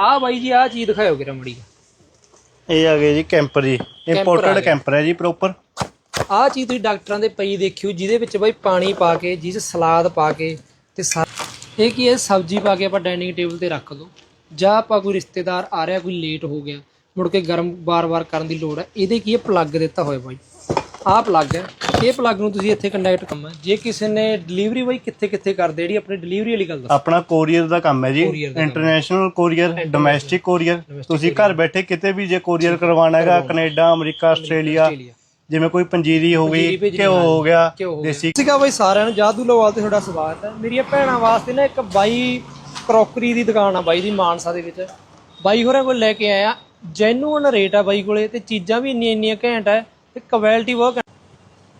ਆ ਬਾਈ ਜੀ ਆ ਚੀਜ਼ ਦਿਖਾਇਓ ਕਿਰਾ ਮੜੀ ਇਹ ਆ ਗਏ ਜੀ ਕੈਂਪਰ ਜੀ। ਇੰਪੋਰਟਡ। ਕੈਂਪਰ ਹੈ ਜੀ ਪ੍ਰੋਪਰ ਆ ਚੀਜ਼ ਤੁਸੀਂ ਡਾਕਟਰਾਂ ਦੇ ਪਈ ਦੇਖਿਓ ਜਿਹਦੇ ਵਿੱਚ ਬਾਈ ਪਾਣੀ ਪਾ ਕੇ ਜਿਸ ਸਲਾਦ ਪਾ ਕੇ ਤੇ ਇਹ ਕੀ ਹੈ ਸਬਜ਼ੀ ਪਾ ਕੇ ਆਪਾਂ ਡਾਈਨਿੰਗ ਟੇਬਲ ਤੇ ਰੱਖ ਦੋ। ਜਾਂ ਆਪਾਂ ਕੋਈ ਰਿਸ਼ਤੇਦਾਰ ਆ ਰਿਹਾ ਕੋਈ ਲੇਟ ਹੋ ਗਿਆ ਮੁੜ ਕੇ ਗਰਮ ਬਾਰ-ਬਾਰ ਕਰਨ ਦੀ ਲੋੜ ਹੈ। ਇਹਦੇ ਕੀ ਹੈ ਪਲੱਗ ਦਿੱਤਾ ਹੋਇਆ ਬਾਈ। ਆਹ ਪਲੱਗ ਹੈ। ਇਹ ਪਲੱਗ ਨੂੰ ਤੁਸੀਂ ਇੱਥੇ ਕੰਡਕਟ ਕਰਨਾ। ਜੇ ਕਿਸੇ ਨੇ ਡਿਲੀਵਰੀ ਬਾਈ ਕਿੱਥੇ ਕਿੱਥੇ ਕਰਦੇ ਜਿਹੜੀ ਆਪਣੀ ਡਿਲੀਵਰੀ ਵਾਲੀ ਗੱਲ ਦੱਸ। ਆਪਣਾ ਕੋਰੀਅਰ ਦਾ ਕੰਮ ਹੈ ਜੀ। Courier ਦਾ ਕੰਮ। ਇੰਟਰਨੈਸ਼ਨਲ ਕੋਰੀਅਰ ਡੋਮੈਸਟਿਕ ਕੋਰੀਅਰ ਤੁਸੀਂ ਘਰ ਬੈਠੇ ਕਿਤੇ ਵੀ ਜੇ ਕੋਰੀਅਰ ਕਰਵਾਉਣਾ ਹੈਗਾ ਕੈਨੇਡਾ ਅਮਰੀਕਾ ਆਸਟ੍ਰੇਲੀਆ ਜਿਵੇਂ ਕੋਈ ਪੰਜੀਰੀ ਹੋ ਪੰਜੀਰੀ ਗਈ ਭੇਜਣੀ ਘਿਓ ਹੋ ਗਿਆ ਘਿਓ ਹੋ ਗਿਆ। ਦੇਸੀ ਬਾਈ ਸਾਰਿਆਂ ਨੂੰ ਜਾਦੂ ਲੋਵਾਲ ਤੇ ਤੁਹਾਡਾ ਸਵਾਗਤ ਹੈ। ਮੇਰੀਆਂ ਭੈਣਾਂ ਵਾਸਤੇ ਨਾ ਇੱਕ ਬਾਈ ਕਰੋਕਰੀ ਦੀ ਦੁਕਾਨ ਆ ਬਾਈ ਦੀ ਮਾਨਸਾ ਦੇ ਵਿੱਚ। ਬਾਈ ਹੋਰਾਂ ਕੋਲ ਲੈ ਕੇ ਆਇਆ। ਜੈਨੂਅਨ ਰੇਟ ਆ ਬਾਈ ਕੋਲੇ ਤੇ ਚੀਜ਼ਾਂ ਵੀ ਇੰਨੀਆਂ ਇੰਨੀਆਂ ਘੈਂਟ ਹੈ ਤੇ ਕੁਆਲਿਟੀ ਬਹੁਤ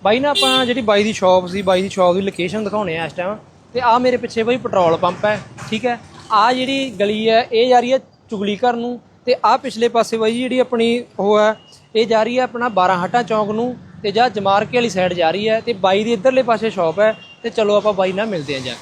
ਬਾਈ ਨਾ ਆਪਾਂ ਜਿਹੜੀ ਬਾਈ ਦੀ ਸ਼ਾਪ ਸੀ, ਬਾਈ ਦੀ ਸ਼ਾਪ ਦੀ ਲੋਕੇਸ਼ਨ ਦਿਖਾਉਣੇ ਆ ਇਸ ਟਾਈਮ ਤੇ ਆ ਮੇਰੇ ਪਿੱਛੇ ਬਾਈ ਪੈਟਰੋਲ ਪੰਪ ਹੈ, ਠੀਕ ਹੈ? ਆ ਜਿਹੜੀ ਗਲੀ ਹੈ, ਇਹ ਜਾ ਰਹੀ ਹੈ ਚੁਗਲੀ ਘਰ ਨੂੰ। ਤੇ ਆ ਪਿਛਲੇ ਪਾਸੇ ਬਾਈ ਜਿਹੜੀ ਆਪਣੀ ਉਹ ਹੈ, ਇਹ ਜਾ ਰਹੀ ਹੈ ਆਪਣਾ 12 ਹਟਾ ਚੌਂਕ ਨੂੰ ਤੇ ਜਾਂ ਜਮਾਰਕੇ ਵਾਲੀ ਸਾਈਡ ਜਾ ਰਹੀ ਹੈ ਤੇ ਬਾਈ ਦੀ ਇਧਰਲੇ ਪਾਸੇ ਸ਼ਾਪ ਹੈ ਤੇ ਚਲੋ ਆਪਾਂ ਬਾਈ ਨਾਲ ਮਿਲਦੇ ਆਂ ਜਾ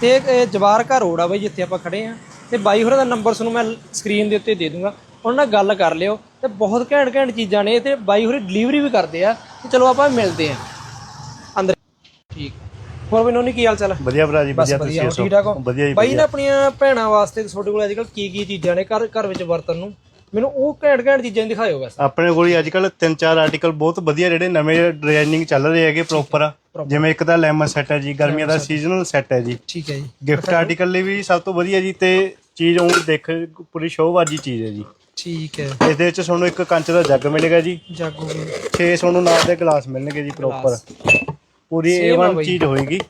ਤੇ ਇਹ- ਜਵਾਰਕਾ ਰੋਡ ਆ ਬਾਈ ਜਿੱਥੇ ਆਪਾਂ ਖੜੇ ਆ। ਤੇ ਬਾਈ ਹੋਰਾਂ ਦਾ ਨੰਬਰ ਤੁਹਾਨੂੰ ਮੈਂ ਸਕਰੀਨ ਦੇ ਉੱਤੇ ਦੇ ਦੂੰਗਾ। ਉਹਨਾਂ ਨਾਲ ਗੱਲ ਕਰ ਲਿਓ। ਤੇ ਬਹੁਤ ਘੈਂਟ ਘੈਂਟ ਚੀਜ਼ਾਂ ਨੇ ਤੇ ਬਾਈ ਹੋਰੇ ਡਿਲੀਵਰੀ ਵੀ ਕਰਦੇ ਆ। ਤੇ ਚਲੋ ਆਪਾਂ ਮਿਲਦੇ ਆ। ਅੰਦਰ। ਠੀਕ। ਹੋਰ ਮੈਨੂੰ ਨਹੀਂ ਕੀ ਹਾਲ ਚਾਲ ਵਧੀਆ ਭਰਾ ਜੀ ਵਧੀਆ ਤੁਸੀਂ ਠੀਕ ਠਾਕ ਹੋ? ਵਧੀਆ ਜੀ ਬਾਈ ਨਾ ਆਪਣੀਆਂ ਭੈਣਾਂ ਵਾਸਤੇ ਤੁਹਾਡੇ ਕੋਲ ਅੱਜਕੱਲ ਕੀ ਕੀ ਚੀਜ਼ਾਂ ਨੇ? ਘਰ ਘਰ ਵਿੱਚ ਵਰਤਣ ਨੂੰ। ਮੈਨੂੰ ਉਹ ਘੈਂਟ ਘੈਂਟ ਚੀਜ਼ਾਂ ਦਿਖਾਇਓ ਬਸ। ਆਪਣੇ ਕੋਲ ਹੀ ਅੱਜ ਕੱਲ ਤਿੰਨ ਚਾਰ ਆਰਟੀਕਲ ਬਹੁਤ ਵਧੀਆ ਜਿਹੜੇ ਨਵੇਂ ਡਿਜ਼ਾਈਨਿੰਗ ਚੱਲ ਰਹੇ ਹੈਗੇ ਪ੍ਰੋਪਰ ਜਿਵੇਂ ਇੱਕ ਤਾਂ ਲੈਮਨ ਸੈੱਟ ਹੈ ਜੀ ਗਰਮੀਆਂ ਦਾ ਸੀਜ਼ਨਲ ਸੈੱਟ ਹੈ ਜੀ। ਠੀਕ ਹੈ ਜੀ। ਗਿਫਟ ਆਰਟੀਕਲ ਲਈ ਵੀ ਸਭ ਤੋਂ ਵਧੀਆ ਜੀ ਤੇ ਚੀਜ਼ ਉਹ ਦੇਖ ਪੂਰੀ ਸ਼ੋਅਬਾਜੀ ਚੀਜ਼ ਹੈ ਜੀ। ਠੀਕ ਹੈ। ਇਹਦੇ ਵਿੱਚ ਤੁਹਾਨੂੰ ਇੱਕ ਕੰਚ ਦਾ ਜੱਗ ਮਿਲੇਗਾ ਜੀ। ਜਾਗੋ 6 ਤੁਹਾਨੂੰ ਨਾਲ ਦੇ ਗਲਾਸ ਮਿਲਣਗੇ ਜੀ ਪ੍ਰੋਪਰ ਪੂਰੀ Same ਆ A1 ਬਾਈ। ਚੀਜ਼ ਹੋਏਗੀ।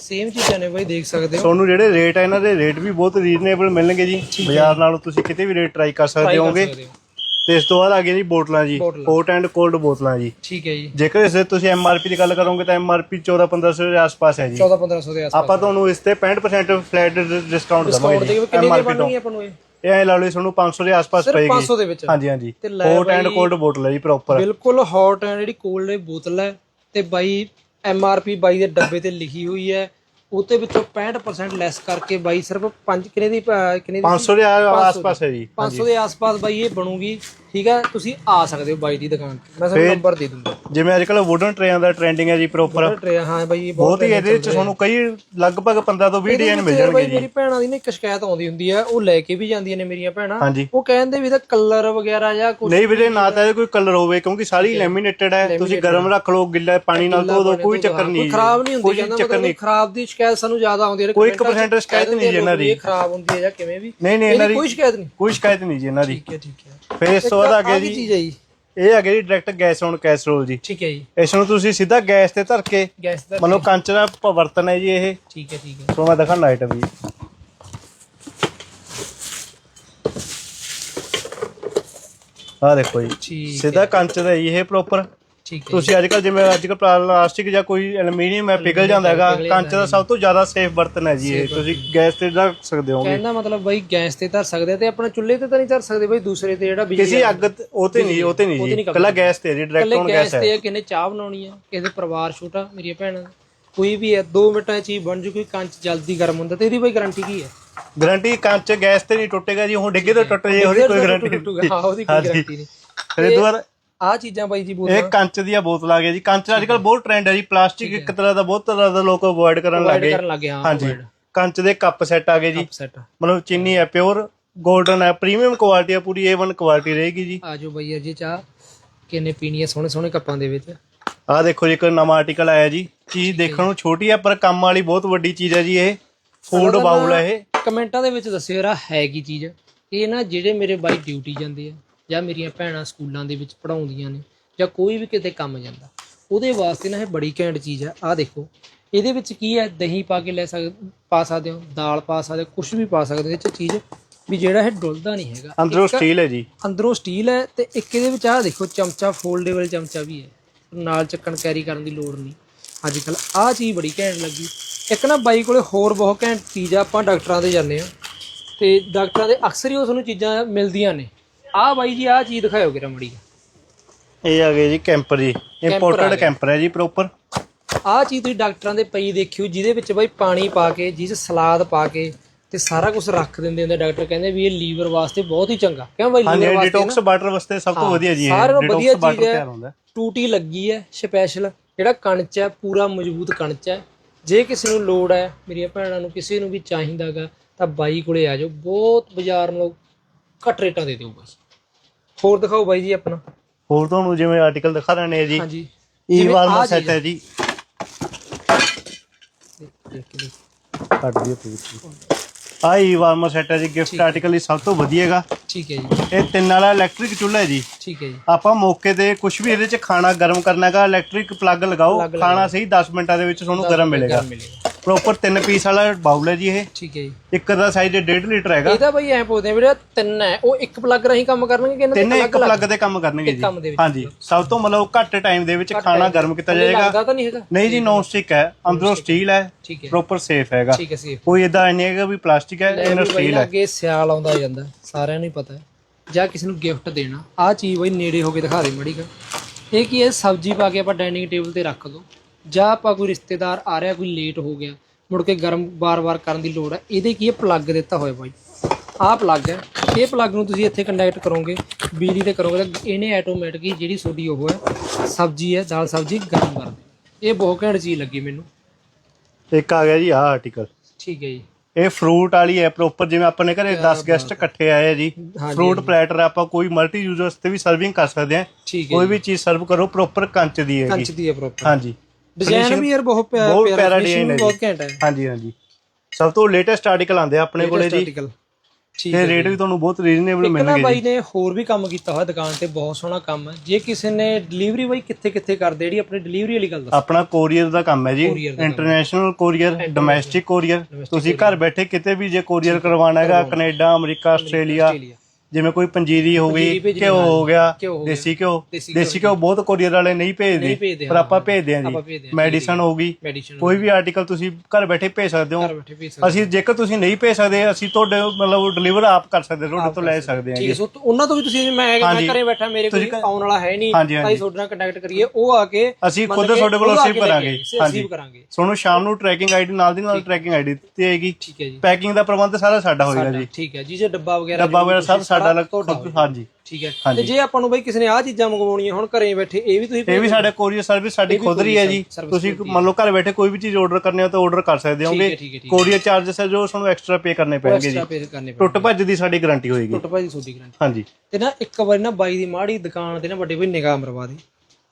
ਸੇਮ ਚੀਜ਼ਾਂ ਨੇ ਬਾਈ ਦੇਖ ਸਕਦੇ ਹੋ। ਤੁਹਾਨੂੰ ਜਿਹੜੇ ਰੇਟ ਆ ਇਹਨਾਂ ਦੇ ਰੇਟ ਵੀ ਬਹੁਤ ਰੀਜ਼ਨੇਬਲ ਮਿਲਣਗੇ ਜੀ। ਬਾਜ਼ਾਰ ਨਾਲੋਂ ਤੁਸੀਂ ਕਿਤੇ ਵੀ ਰੇਟ ਟਰਾਈ ਕਰ ਸਕਦੇ ਹੋਗੇ ਹੋ। ਤੇ ਇਸ ਤੋਂ ਬਾਅਦ ਆ ਗਈਆਂ ਜੀ ਬੋਤਲਾਂ ਜੀ ਬੋਤਲਾਂ। ਹੌਟ ਐਂਡ ਕੋਲਡ ਬੋਤਲਾਂ ਜੀ। ਠੀਕ ਹੈ ਜੀ। ਜੇਕਰ ਇਸ ਦੇ ਤੁਸੀਂ ਐਮਆਰਪੀ ਦੀ ਗੱਲ ਕਰੋਗੇ ਤਾਂ ਐਮਆਰਪੀ 14 1500 ਦੇ ਆਸ-ਪਾਸ ਹੈ ਜੀ। 14 1500 ਦੇ ਆਸ-ਪਾਸ ਆਪਾਂ ਤੁਹਾਨੂੰ ਇਸ ਤੇ 65% ਫਲੈਟ ਡਿਸਕਾਊਂਟ ਡਿਸਕਾਊਂਟ ਦਵਾਂਗੇ ਦੇ ਜੀ ਕਿੰਨੇ ਦੀ ਐਮਆਰਪੀ ਤੋਂ। ਬਣਨਗੀ ਆਪਾਂ ਨੂੰ ਇਹ? ਇਹ ਐ ਲਾ ਲਓ ਜੀ, ਤੁਹਾਨੂੰ 500 ਦੇ ਆਸ-ਪਾਸ ਸਿਰਫ ਪਏਗੀ। 500 ਦੇ ਵਿੱਚ। ਹਾਂਜੀ ਹਾਂਜੀ। ਤੇ ਲੈ ਹੌਟ ਐਂਡ ਬਾਈ- ਕੋਲਡ ਬੋਤਲ ਹੈ ਜੀ ਪ੍ਰੋਪਰ ਬਿਲਕੁਲ ਹੌਟ ਹੈ ਜਿਹੜੀ ਕੋਲਡ ਦੀ ਬੋਤਲ ਹੈ ਤੇ ਬਾਈ ਐਮ ਆਰ ਪੀ ਬਾਈ ਦੇ ਡੱਬੇ ਤੇ ਲਿਖੀ ਹੋਈ ਹੈ। ਉਹਦੇ ਵਿੱਚੋਂ 65% ਲੈਸ ਕਰਕੇ ਬਾਈ ਸਿਰਫ 5 ਕਿੰਨੇ ਦੀ ਅਹ ਕਿੰਨੇ ਦੀ 500 ਦੇ ਆ- 500 ਆਸ-ਪਾਸ ਹੈ ਜੀ। 500 ਦੇ ਆਸ-ਪਾਸ ਬਾਈ ਇਹ ਬਣੂਗੀ। ਠੀਕ ਹੈ ਤੁਸੀਂ ਆ ਸਕਦੇ ਹੋ ਬਾਈ ਦੀ ਦੁਕਾਨ ਤੇ। ਮੈਂ ਤੁਹਾਨੂੰ ਨੰਬਰ ਦੇ ਦੂੰਗਾ ਜਿਵੇਂ ਅੱਜ ਕੱਲ ਵੁਡਨ ਟਰੇਆਂ ਦਾ ਟ੍ਰੈਂਡਿੰਗ ਹੈ ਜੀ ਪ੍ਰੋਪਰ ਟਰੇ ਹਾਂ ਬਾਈ ਇਹ ਬਹੁਤ ਹੀ ਇਹਦੇ ਵਿੱਚ ਤੁਹਾਨੂੰ ਕਈ ਲਗਭਗ 15 ਤੋਂ 20 ਡਿਜ਼ਾਈਨ ਮਿਲ ਜਾਣਗੇ ਬਾਈ ਜੀ। ਮੇਰੀ ਭੈਣਾਂ ਦੀ ਨਾ ਇੱਕ ਸ਼ਿਕਾਇਤ ਆਉਂਦੀ ਹੁੰਦੀ ਹੈ ਉਹ ਲੈ ਕੇ ਵੀ ਜਾਂਦੀਆਂ ਨੇ ਮੇਰੀਆਂ ਭੈਣਾਂ। ਹਾਂਜੀ। ਉਹ ਕਹਿੰਦੇ ਵੀ ਇਹਦਾ ਕਲਰ ਵਗੈਰਾ ਜਾਂ ਕੁਝ ਨਹੀਂ ਵੀਰੇ ਨਾ ਤਾਂ ਇਹਦੇ ਕੋਈ ਕਲਰ ਹੋਵੇ ਕਿਉਂਕਿ ਸਾਰੀ ਲੈਮੀਨੇਟਡ ਹੈ। ਤੁਸੀਂ ਗਰਮ ਰੱਖ ਲਓ ਗਿੱਲਾ ਪਾਣੀ ਨਾਲ ਧੋ ਦਿਓ ਕੋਈ ਚੱਕਰ ਨਹੀਂ ਖਰਾਬ ਨਹੀਂ ਹੁੰਦੀ ਕੋਈ ਕਹਿੰਦਾ ਚੱਕਰ ਮਤਲਬ ਨਹੀਂ। ਖਰਾਬ ਦੀ ਸ਼ਿਕਾਇਤ ਸਾਨੂੰ ਜ਼ਿਆਦਾ ਆਉਂਦੀ ਹੈ। ਕੋਈ 1% ਸ਼ਿਕਾਇਤ ਨਹੀਂ ਜੀ ਇਹਨਾਂ ਦੀ। ਇਹ ਖਰਾਬ ਹੁੰਦੀ ਹੈ ਜਾਂ ਕਿਵੇਂ ਵੀ। ਨਹੀਂ ਨਹੀਂ ਇਹਨਾਂ ਦੀ ਕੋਈ ਸ਼ਿਕਾਇਤ ਨਹੀਂ। ਕੋਈ ਸ਼ਿਕਾਇਤ ਨਹੀਂ ਜੀ ਇਹਨਾਂ ਦੀ। ਠੀਕ ਹੈ ਠੀਕ ਹੈ। ਫਿਰ ਇਸ ਤੋਂ ਬਾਅਦ ਆ ਗਿਆ ਆਹ ਕੀ ਜੀ ਚੀਜ਼ ਹੈ ਜੀ? ਇਹ ਗਿਆ ਜੀ ਡਾਇਰੈਕਟ ਗੈਸ ਔਨ ਕੈਸਰੋਲ ਜੀ। ਠੀਕ ਹੈ ਜੀ। ਇਸ ਨੂੰ ਤੁਸੀਂ ਸਿੱਧਾ ਗੈਸ ਤੇ ਧਰ ਕੇ ਗੈਸ ਦਾ ਮਤਲਬ ਕੰਚ ਦਾ ਪ- ਬਰਤਨ ਹੈ ਜੀ ਇਹ। ਠੀਕ ਹੈ ਠੀਕ ਹੈ। ਤੋਂ ਮੈਂ ਦਿਖਾਣਾ ਆਈਟਮ ਜੀ। ਆ ਦੇਖੋ ਜੀ। ਠੀਕ ਸਿੱਧਾ ਕੰਚ ਦਾ ਜੀ ਇਹ ਪ੍ਰੋਪਰ ਤੁਸੀਂ ਅੱਜ ਕੱਲ ਜਿਵੇਂ ਅੱਜ ਕੱਲ ਪਲਾਸਟਿਕ ਜਾਂ ਕੋਈ ਐਲੂਮੀਨੀਅਮ ਹੈ ਪਿਘਲ ਜਾਂਦਾ ਹੈਗਾ ਕੰਚ ਦਾ ਸਭ ਤੋਂ ਜ਼ਿਆਦਾ ਸੇਫ ਬਰਤਨ ਹੈ ਜੀ ਇਹ। ਤੁਸੀਂ ਗੈਸ ਤੇ ਰੱਖ ਸਕਦੇ ਹੋਗੇ ਕਹਿੰਦਾ ਮਤਲਬ ਬਾਈ ਗੈਸ ਤੇ ਧਰ ਸਕਦੇ ਤੇ ਆਪਣਾ ਚੁੱਲ੍ਹੇ ਤੇ ਤਾਂ ਨਹੀਂ ਧਰ ਸਕਦੇ ਬਾਈ ਦੂਸਰੇ ਤੇ ਜਿਹੜਾ ਬਿਜਲੀ ਕਿਸੇ ਅੱਗ ਉਹ ਤੇ ਨਹੀਂ ਉਹ ਤੇ ਨਹੀਂ ਜੀ। ਕੱਲਾ ਗੈਸ ਤੇ ਜੀ ਡਾਇਰੈਕਟ ਔਨ ਗੈਸ ਹੈ ਤੇ ਆ, ਕਿਸੇ ਨੇ ਚਾਹ ਬਣਾਉਣੀ ਆ ਕਿਸੇ ਪਰਿਵਾਰ ਛੋਟਾ ਮੇਰੀਆਂ ਭੈਣਾਂ ਦਾ। ਕੋਈ ਵੀ ਹੈ 2 ਮਿੰਟਾਂ 'ਚ ਹੀ ਬਣ ਜੂ ਕੋਈ ਕੰਚ ਜਲਦੀ ਗਰਮ ਹੁੰਦਾ ਤੇ ਇਹਦੀ ਬਾਈ ਗਾਰੰਟੀ ਕੀ ਹੈ? ਗਾਰੰਟੀ ਕੰਚ ਗੈਸ ਤੇ ਨਹੀਂ ਟੁੱਟੇਗਾ ਜੀ ਹੁਣ ਡਿੱਗੇ ਤਾਂ ਟੁੱਟ ਜੇ ਉਹਦੀ ਕੋਈ ਗਾਰੰਟੀ ਟੁੱਟੂਗਾ। ਹਾਂ ਉਹਦੀ ਕੋਈ। ਗਾਰੰਟੀ ਨਹੀਂ। ਫਿਰ ਬਾਅਦ ਆ ਚੀਜ਼ਾਂ ਬਾਈ ਜੀ ਇਹ ਬੋਤਲਾਂ ਕੰਚ ਦੀਆਂ ਬੋਤਲ ਆ ਗਿਆ ਜੀ। ਕੰਚ ਅੱਜ ਕੱਲ ਬਹੁਤ ਟ੍ਰੈਂਡ ਹੈ ਜੀ। ਪਲਾਸਟਿਕ ਇੱਕ ਤਰ੍ਹਾਂ ਦਾ ਬਹੁਤ ਤਰ੍ਹਾਂ ਦਾ ਲੋਕ ਅਵੋਇਡ ਕਰਨ ਲੱਗੇ ਕਰਨ ਲੱਗੇ ਹਾਂ ਹਾਂਜੀ। ਕੰਚ ਦੇ ਕੱਪ ਸੈੱਟ ਆ ਗਏ ਜੀ। ਮਤਲਬ ਚੀਨੀ ਹੈ ਪਿਓਰ 골ਡਨ ਹੈ ਪ੍ਰੀਮੀਅਮ ਕੁਆਲਿਟੀ ਹੈ ਪੂਰੀ। A1 ਕੁਆਲਿਟੀ ਰਹੇਗੀ ਜੀ। ਆਜੋ ਬਾਈ ਜੀ ਚਾਹ ਕਿੰਨੇ ਪੀਣੀ ਹੈ ਸੋਹਣੇ ਸੋਹਣੇ ਕੱਪਾਂ ਦੇ ਵਿੱਚ। ਆਹ ਦੇਖੋ ਜੀ ਇੱਕ ਨਵਾਂ ਆਰਟੀਕਲ ਆਇਆ ਜੀ। ਚੀਜ਼ ਦੇਖਣ ਨੂੰ ਛੋਟੀ ਹੈ ਪਰ ਕੰਮ ਵਾਲੀ ਬਹੁਤ ਵੱਡੀ ਚੀਜ਼ ਹੈ ਜੀ ਇਹ। ਫੂਡ ਬਾਉਲ ਹੈ ਇਹ। ਕਮੈਂਟਾਂ ਦੇ ਵਿੱਚ ਦੱਸਿਓ ਯਾਰ ਹੈ ਕੀ ਚੀਜ਼। ਇਹ ਨਾ ਜਿਹੜੇ ਮੇਰੇ ਬਾਈ ਡਿਊਟੀ ਜਾਂਦੇ ਆ। ਜਾਂ ਮੇਰੀਆਂ ਭੈਣਾਂ ਸਕੂਲਾਂ ਦੇ ਵਿੱਚ ਪੜਾਉਂਦੀਆਂ ਨੇ ਜਾਂ ਕੋਈ ਵੀ ਕਿਤੇ ਕੰਮ ਜਾਂਦਾ ਉਹਦੇ ਵਾਸਤੇ ਨਾ ਇਹ ਬੜੀ ਘੈਂਟ ਚੀਜ਼ ਹੈ ਆਹ ਦੇਖੋ ਇਹਦੇ ਵਿੱਚ ਕੀ ਹੈ? ਦਹੀਂ ਪਾ ਕੇ ਲੈ ਸਕਦੇ ਪਾ ਸਕਦੇ ਹੋ ਦਾਲ ਪਾ ਸਕਦੇ ਹੋ ਕੁਝ ਵੀ ਪਾ ਸਕਦੇ ਹੋ। ਇਹ 'ਚ ਚੀਜ਼ ਵੀ ਜਿਹੜਾ ਇਹ ਡੁੱਲਦਾ ਨਹੀਂ ਹੈਗਾ। ਅੰਦਰੋਂ ਸਟੀਲ ਹੈ ਜੀ। ਅੰਦਰੋਂ ਸਟੀਲ ਹੈ ਤੇ ਇੱਕ ਇਹਦੇ ਵਿੱਚ ਆਹ ਦੇਖੋ ਚਮਚਾ ਫੋਲਡੇਬਲ ਚਮਚਾ ਵੀ ਹੈ। ਨਾਲ ਚੱਕਣ ਕੈਰੀ ਕਰਨ ਦੀ ਲੋੜ ਨਹੀਂ। ਅੱਜ ਕੱਲ ਆਹ ਚੀਜ਼ ਬੜੀ ਘੈਂਟ ਲੱਗੀ। ਇੱਕ ਨਾ ਬਾਈ ਕੋਲੇ ਹੋਰ ਬਹੁਤ ਘੈਂਟ ਚੀਜ਼ ਆ ਆਪਾਂ ਡਾਕਟਰਾਂ ਦੇ ਜਾਂਦੇ ਆ ਤੇ ਡਾਕਟਰਾਂ ਦੇ ਅਕਸਰ ਹੀ ਉਸ ਨੂੰ ਚੀਜ਼ਾਂ ਮਿਲਦੀਆਂ ਨੇ। ਆਹ ਬਾਈ ਜੀ ਆਹ ਚੀਜ਼ ਦਿਖਾਇਓ ਕਿਰਾ ਮੜੀ ਇਹ ਆ ਗਏ ਜੀ ਕੈਂਪਰ ਜੀ ਆ ਇੰਪੋਰਟਡ। ਕੈਂਪਰ ਹੈ ਜੀ ਪ੍ਰੋਪਰ ਆਹ ਚੀਜ਼ ਤੁਸੀਂ ਡਾਕਟਰਾਂ ਦੇ ਪਈ ਦੇਖਿਓ ਜਿਹਦੇ ਵਿੱਚ ਬਾਈ ਪਾਣੀ ਪਾ ਕੇ ਜਿਸ ਸਲਾਦ ਪਾ ਕੇ ਤੇ ਸਾਰਾ ਕੁਝ ਰੱਖ ਦਿੰਦੇ ਹੁੰਦੇ ਡਾਕਟਰ ਕਹਿੰਦੇ ਵੀ ਇਹ ਲੀਵਰ ਵਾਸਤੇ ਬਹੁਤ ਹੀ ਚੰਗਾ। ਕਿਉਂ ਬਾਈ ਲੀਵਰ ਵਾਸਤੇ ਡਿਟੌਕਸ ਵਾਟਰ ਵਾਸਤੇ ਸਭ ਤੋਂ ਵਧੀਆ ਜੀ ਨਾਲੋਂ ਵਧੀਆ ਚੀਜ਼ ਹੈ। ਟੂਟੀ ਲੱਗੀ ਹੈ ਸਪੈਸ਼ਲ ਜਿਹੜਾ ਕਣਚ ਹੈ ਪੂਰਾ ਮਜ਼ਬੂਤ ਕਣਚ ਹੈ। ਜੇ ਕਿਸੇ ਨੂੰ ਲੋੜ ਹੈ ਮੇਰੀਆਂ ਭੈਣਾਂ ਨੂੰ ਕਿਸੇ ਨੂੰ ਵੀ ਚਾਹੀਦਾਗਾ ਤਾਂ ਬਾਈ ਕੋਲੇ ਆ ਜਾਓ ਬਹੁਤ ਬਾਜ਼ਾਰ ਨਾਲੋਂ ਘੱਟ ਰੇਟਾਂ ਦੇ ਦਿਓ ਬਸ। ਹੋਰ ਦਿਖਾਓ ਬਾਈ ਜੀ ਆਪਣਾ। ਹੋਰ ਤੁਹਾਨੂੰ ਜਿਵੇਂ ਆਰਟੀਕਲ ਦਿਖਾ ਰਹੇ ਨੇ ਜੀ। ਹਾਂਜੀ। ਜਿਵੇਂ ਵਾਰਮਰ ਆਹ ਸੈੱਟ ਚੀਜ਼ ਹੈ ਜੀ। ਦੇਖ ਕੇ ਦੇਖ। ਕੱਟ ਦਿਓ ਪਲੀਜ਼ ਆ ਈ ਵਾਰਮਰ ਸੈੱਟ ਹੈ। ਜੀ ਗਿਫਟ ਆਰਟੀਕਲ ਹੀ ਸਭ ਤੋਂ ਵਧੀਆ ਹੈਗਾ। ਠੀਕ ਹੈ ਜੀ। ਇਹ ਤਿੰਨ ਵਾਲਾ ਇਲੈਕਟ੍ਰਿਕ ਚੁੱਲ੍ਹਾ ਹੈ ਜੀ। ਠੀਕ ਹੈ ਜੀ। ਆਪਾਂ ਮੌਕੇ ਤੇ ਕੁਝ ਵੀ ਇਹਦੇ ਚ ਖਾਣਾ ਗਰਮ ਕਰਨਾ ਹੈਗਾ ਇਲੈਕਟ੍ਰਿਕ ਪਲੱਗ ਲਗਾਓ। ਖਾਣਾ ਸਹੀ 10 ਮਿੰਟਾਂ ਦੇ ਵਿੱਚ ਤੁਹਾਨੂੰ ਗਰਮ ਮਿਲੇਗਾ। ਮਿਲੇਗਾ। ਪ੍ਰੋਪਰ ਤਿੰਨ ਪੀਸ ਵਾਲਾ ਬਾਉਲ ਹੈ ਜੀ ਇਹ। ਠੀਕ ਹੈ ਜੀ। ਇੱਕ ਦਾ ਸਾਈਜ਼ 1.5 ਲੀਟਰ ਹੈਗਾ। ਇਹ ਤਾਂ ਬਾਈ ਐ ਪੁੱਛਦੇ ਆ ਵੀਰੇ ਤਿੰਨ ਹੈ। ਉਹ ਇੱਕ ਪਲੱਗ ਰਾਹੀਂ ਕੰਮ ਕਰਨਗੇ ਕਿ ਇਹਨਾਂ ਦੇ ਤਿੰਨੇ ਇੱਕ? ਪਲੱਗ ਦੇ ਕੰਮ ਕਰਨਗੇ ਇੱਕ ਜੀ। ਕੰਮ ਦੇ ਵਿੱਚ। ਹਾਂਜੀ। ਸਭ ਤੋਂ ਮਤਲਬ ਘੱਟ ਟਾਈਮ ਦੇ ਵਿੱਚ ਖਾਣਾ ਗਰਮ ਕੀਤਾ ਥੱਲੇ ਜਾਏਗਾ। ਤਾਂ ਨਹੀਂ ਹੈਗਾ। ਨਹੀਂ ਜੀ ਨੌਨ ਸਟਿਕ ਹੈ ਅੰਦਰੋਂ ਸਟੀਲ ਹੈ। ਠੀਕ ਹੈ। ਪ੍ਰੋਪਰ ਸੇਫ ਹੈਗਾ। ਠੀਕ ਹੈ ਸੀ ਕੋਈ ਇਦਾਂ ਨਹੀਂ ਹੈਗਾ ਵੀ ਪਲਾਸਟਿਕ ਹੈ ਇਹਨਾਂ ਬਈ ਸਟੀਲ ਨਾ ਹੈ। ਅੱਗੇ ਸਿਆਲ ਆਉਂਦਾ ਜਾਂਦਾ ਸਾਰਿਆਂ ਨੂੰ ਹੀ ਪਤਾ ਹੈ। ਜਾਂ ਕਿਸੇ ਨੂੰ ਗਿਫਟ ਦੇਣਾ। ਆਹ ਚੀਜ਼ ਬਈ ਨੇੜੇ ਹੋ ਕੇ ਦਿਖਾ ਦੇ ਮੜੀ ਕਾ ਇਹ ਕੀ ਹੈ ਸਬਜ਼ੀ ਪਾ ਕੇ ਆਪਾਂ ਡਾਈਨਿੰਗ ਟੇਬਲ ਤੇ ਰੱਖ ਦੋ। ਜਾਂ ਆਪਾਂ ਕੋਈ ਰਿਸ਼ਤੇਦਾਰ ਆ ਰਿਹਾ ਕੋਈ ਲੇਟ ਹੋ ਗਿਆ ਮੁੜ ਕੇ ਗਰਮ ਬਾਰ-ਬਾਰ ਕਰਨ ਦੀ ਲੋੜ ਹੈ ਇਹਦੇ ਕੀ ਹੈ? ਪਲੱਗ ਦਿੱਤਾ ਹੋਇਆ ਬਾਈ। ਆਹ ਪਲੱਗ ਹੈ। ਇਹ ਪਲੱਗ ਨੂੰ ਤੁਸੀਂ ਇੱਥੇ ਕਨੈਕਟ ਕਰੋਗੇ ਬਿਜਲੀ ਤੇ ਕਰੋਗੇ ਤਾਂ ਇਹਨੇ ਆਟੋਮੈਟਿਕ ਹੀ ਜਿਹੜੀ ਤੁਹਾਡੀ ਉਹ ਹੈ ਸਬਜ਼ੀ ਹੈ ਦਾਲ ਸਬਜ਼ੀ ਗਰਮ ਕਰ ਦੇ ਇਹ ਬਹੁਤ ਘੈਂਟ ਚੀਜ਼ ਲੱਗੀ ਮੈਨੂੰ। ਇੱਕ ਆ ਗਿਆ ਜੀ ਆਹ ਆਰਟੀਕਲ ਠੀਕ ਹੈ ਜੀ। ਇਹ ਫਰੂਟ ਵਾਲੀ ਹੈ ਪ੍ਰੋਪਰ ਜਿਵੇਂ ਆਪਣੇ ਘਰੇ 10 ਗੈਸਟ ਇਕੱਠੇ ਆਏ ਆ ਜੀ। ਫਰੂਟ ਪਲੈਟਰ ਆਪਾਂ ਕੋਈ ਮਲਟੀ ਯੂਜ਼ਰਸ ਤੇ ਵੀ ਸਰਵਿੰਗ ਕਰ ਸਕਦੇ ਹਾਂ। ਹੈ ਕੋਈ ਵੀ ਚੀਜ਼ ਸਰਵ ਕਰੋ ਪ੍ਰੋਪਰ ਕੰਚ ਦੀ ਹੈਗੀ। ਕੰਚ ਦੀ ਹੈ ਪ੍ਰੋਪਰ ਹਾਂਜੀ। ਡਿਜ਼ਾਈਨ ਵੀ ਯਾਰ ਬਹੁਤ ਪਿਆਰਾ ਬਹੁਤ ਪਿਆਰਾ design ਹੈ ਬਹੁਤ ਘੈਂਟ ਹੈ। ਹਾਂਜੀ ਹਾਂਜੀ। ਸਭ ਤੋਂ ਲੇਟੈਸਟ ਆਰਟੀਕਲ ਆਂਦੇ ਆ ਆਪਣੇ ਕੋਲੇ ਜੀ। ਆਰਟੀਕਲ ਠੀਕ ਤੇ ਰੇਟ ਵੀ ਤੁਹਾਨੂੰ ਬਹੁਤ ਰੀਜ਼ਨੇਬਲ ਇੱਕ ਨਾ ਮਿਲਣਗੇ ਬਾਈ ਨੇ ਹੋਰ ਵੀ ਕੰਮ ਕੀਤਾ ਹੋਇਆ ਦੁਕਾਨ ਤੇ ਬਹੁਤ ਸੋਹਣਾ ਕੰਮ ਹੈ। ਜੇ ਕਿਸੇ ਨੇ ਡਿਲੀਵਰੀ ਬਾਈ ਕਿੱਥੇ ਕਿੱਥੇ ਕਰਦੇ ਜਿਹੜੀ ਆਪਣੀ ਡਿਲੀਵਰੀ ਵਾਲੀ ਗੱਲ ਦੱਸ। ਆਪਣਾ ਕੋਰੀਅਰ ਦਾ ਕੰਮ ਹੈ ਜੀ। Courier ਦਾ ਕੰਮ। ਇੰਟਰਨੈਸ਼ਨਲ ਕੋਰੀਅਰ ਡੋਮੈਸਟਿਕ ਕੋਰੀਅਰ ਤੁਸੀਂ ਘਰ ਬੈਠੇ ਕਿਤੇ ਵੀ ਜੇ ਕੋਰੀਅਰ ਕਰਵਾਉਣਾ ਹੈਗਾ ਕੈਨੇਡਾ ਅਮਰੀਕਾ ਆਸਟ੍ਰੇਲੀਆ ਆਸਟ੍ਰੇਲੀਆ। ਜਿਵੇਂ ਕੋਈ ਪੰਜੀਰੀ ਹੋ ਪੰਜੀਰੀ ਗਈ ਭੇਜਣੀ ਘਿਓ ਹੋ ਗਿਆ ਘਿਓ ਹੋ ਦੇਸੀ ਘਿਓ। ਦੇਸੀ ਦੇਸੀ ਘਿਓ ਬਹੁਤ ਕੋਰੀਅਰ ਵਾਲੇ ਨਹੀਂ ਭੇਜਦੇ ਨਹੀਂ ਭੇਜਦੇ, ਪਰ ਹਾਂ, ਆਪਾਂ ਭੇਜਦੇ ਹਾਂ ਆਪਾਂ ਜੀ ਹਾਂ, ਮੈਡੀਸਨ ਹੋ ਗਈ। ਮੈਡੀਸਨ ਕੋਈ ਵੀ ਆਰਟੀਕਲ ਤੁਸੀਂ ਘਰ ਬੈਠੇ ਭੇਜ ਸਕਦੇ ਹੋ। ਘਰ ਬੈਠੇ ਵੀ ਸਕਦੇ ਅਸੀਂ ਜੇਕਰ ਤੁਸੀਂ ਨਹੀਂ ਭੇਜ ਸਕਦੇ ਅਸੀਂ ਤੁਹਾਡੇ ਮਤਲਬ ਡਿਲੀਵਰ ਆਪ ਕਰ ਸਕਦੇ ਤੁਹਾਡੇ ਤੋਂ ਲੈ ਸਕਦੇ। ਹਾਂ ਠੀਕ ਜੀ। ਹੈ ਸੋ ਤੁ- ਉਹਨਾਂ ਤੋਂ ਵੀ ਤੁਸੀਂ ਮੈਂ ਮੈਂ ਹਾਂਜੀ। ਘਰੇ ਬੈਠਾ ਮੇਰੇ ਕੋਲ ਤੁਸੀਂ ਆਉਣ ਵਾਲਾ ਹੈ ਨਹੀਂ ਹਾਂਜੀ, ਤਾਂ ਹਾਂਜੀ। ਤੁਹਾਡੇ ਨਾਲ ਕੰਟੈਕਟ ਕਰੀਏ ਉਹ ਆ ਕੇ ਅਸੀਂ ਮਤਲਬ ਖੁਦ ਕਿ ਤੁਹਾਡੇ ਕੋਲ ਉਹ ਆ ਰਿਸੀਵ ਕੇ ਲੈ ਕੇ ਕਰਾਂਗੇ। ਅਸੀਂ ਹਾਂਜੀ। receive ਕਰਾਂਗੇ। ਤੁਹਾਨੂੰ ਸ਼ਾਮ ਨੂੰ ਟਰੈਕਿੰਗ ਆਈਡੀ ਨਾਲ ਦੀ ਨਾਲ ਟਰੈਕਿੰਗ ਆਈਡੀ ਦਿੱਤੀ ਜਾਏਗੀ ਠੀਕ ਹੈ ਜੀ। ਪੈਕਿੰਗ ਦਾ ਪ੍ਰਬੰਧ ਸਾਰਾ ਸਾਡਾ ਹੋਏਗਾ ਜੀ। ਠੀਕ ਹੈ ਜੀ ਜੇ ਡੱਬਾ ਵਗੈਰਾ ਡੱਬਾ ਵਗੈਰਾ ਸਭ ਸਾਡਾ ਲੱਗ ਤੁਹਾਡਾ ਖੁਦ ਹਾਂਜੀ। ਠੀਕ ਹੈ। ਹਾਂਜੀ। ਤੇ ਜੇ ਆਪਾਂ ਨੂੰ ਬਾਈ ਕਿਸੇ ਨੇ ਆਹ ਚੀਜ਼ਾਂ ਮੰਗਵਾਉਣੀਆਂ ਹੁਣ ਘਰੇ ਬੈਠੇ ਇਹ ਵੀ ਤੁਸੀਂ ਇਹ ਵੀ ਸਾਡੇ ਕੋਰੀਅਰ ਸਰਵਿਸ ਸਾਡੀ ਖੁਦ ਦੀ ਹੈ ਜੀ। service ਤੁਸੀਂ ਮੰਨ ਲਓ ਘਰ ਬੈਠੇ ਕੋਈ ਵੀ ਚੀਜ਼ ਆਰਡਰ ਕਰਨੀ ਹੋ ਤਾਂ ਆਰਡਰ ਕਰ ਸਕਦੇ ਠੀਕ ਹੈ ਹੋਗੇ ਠੀਕ ਹੈ ਠੀਕ ਕੋਰੀਅਰ ਚਾਰजेस ਹੈ ਜੋ ਤੁਹਾਨੂੰ ਐਕਸਟਰਾ ਪੇ ਕਰਨੇ ਪੈਣਗੇ ਜੀ। ਐਕਸਟਰਾ ਪੇ ਕਰਨੇ ਪੈਣਗੇ। ਟੁੱਟ ਭੱਜ ਦੀ ਸਾਡੀ ਗਾਰੰਟੀ ਹੋਏਗੀ। ਟੁੱਟ ਭਾਜੀ ਤੁਹਾਡੀ ਗਰੰਟੀ ਹਾਂਜੀ। ਤੇ ਨਾ ਇੱਕ ਵਾਰੀ ਨਾ ਬਾਈ ਦੀ ਮਾੜੀ ਦੁਕਾਨ ਤੇ ਨਾ ਵੱਡੇ ਕੋਈ ਨਿਗਾਹ ਮਰਵਾ ਦੇ।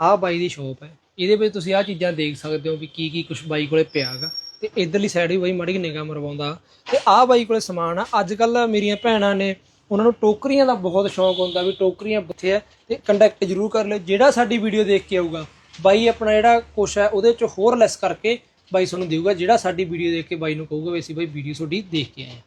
ਆਹ ਬਾਈ ਦੀ ਸ਼ੋਪ ਹੈ। ਇਹਦੇ ਵਿੱਚ ਤੁਸੀਂ ਆਹ ਚੀਜ਼ਾਂ ਦੇਖ ਸਕਦੇ ਹੋ ਵੀ ਕੀ ਕੀ ਕੁਝ ਬਾਈ ਕੋਲੇ ਪਿਆ ਹੈਗਾ। ਤੇ ਇਧਰਲੀ ਸਾਈਡ ਵੀ ਬਾਈ ਮਾੜੀ ਨਿਗਾਹ ਮਰਵਾਉਂਦਾ। ਤੇ ਆਹ ਬਾਈ ਕੋਲੇ ਸਮਾਨ ਆ। ਅੱਜ ਕੱਲ ਮੇਰੀਆਂ ਭੈਣਾਂ ਨੇ ਉਹਨਾਂ ਨੂੰ ਟੋਕਰੀਆਂ ਦਾ ਬਹੁਤ ਸ਼ੌਂਕ ਹੁੰਦਾ ਵੀ ਟੋਕਰੀਆਂ ਬਥੇ ਆ ਤੇ ਕੰਟੈਕਟ ਜ਼ਰੂਰ ਕਰ ਲਿਓ। ਜਿਹੜਾ ਸਾਡੀ ਵੀਡੀਓ ਦੇਖ ਕੇ ਆਊਗਾ, ਬਾਈ ਆਪਣਾ ਜਿਹੜਾ ਕੁਛ ਹੈ, ਉਹਦੇ ਚ ਹੋਰ ਲੈਸ ਕਰਕੇ ਬਾਈ ਤੁਹਾਨੂੰ ਦੇਊਗਾ, ਜਿਹੜਾ ਸਾਡੀ ਵੀਡੀਓ ਦੇਖ ਕੇ ਬਾਈ ਨੂੰ ਕਹੂਗਾ ਵੀ ਅਸੀਂ ਬਾਈ ਵੀਡੀਓ ਤੁਹਾਡੀ ਦੇਖ ਕੇ ਆਏ ਹਾਂ।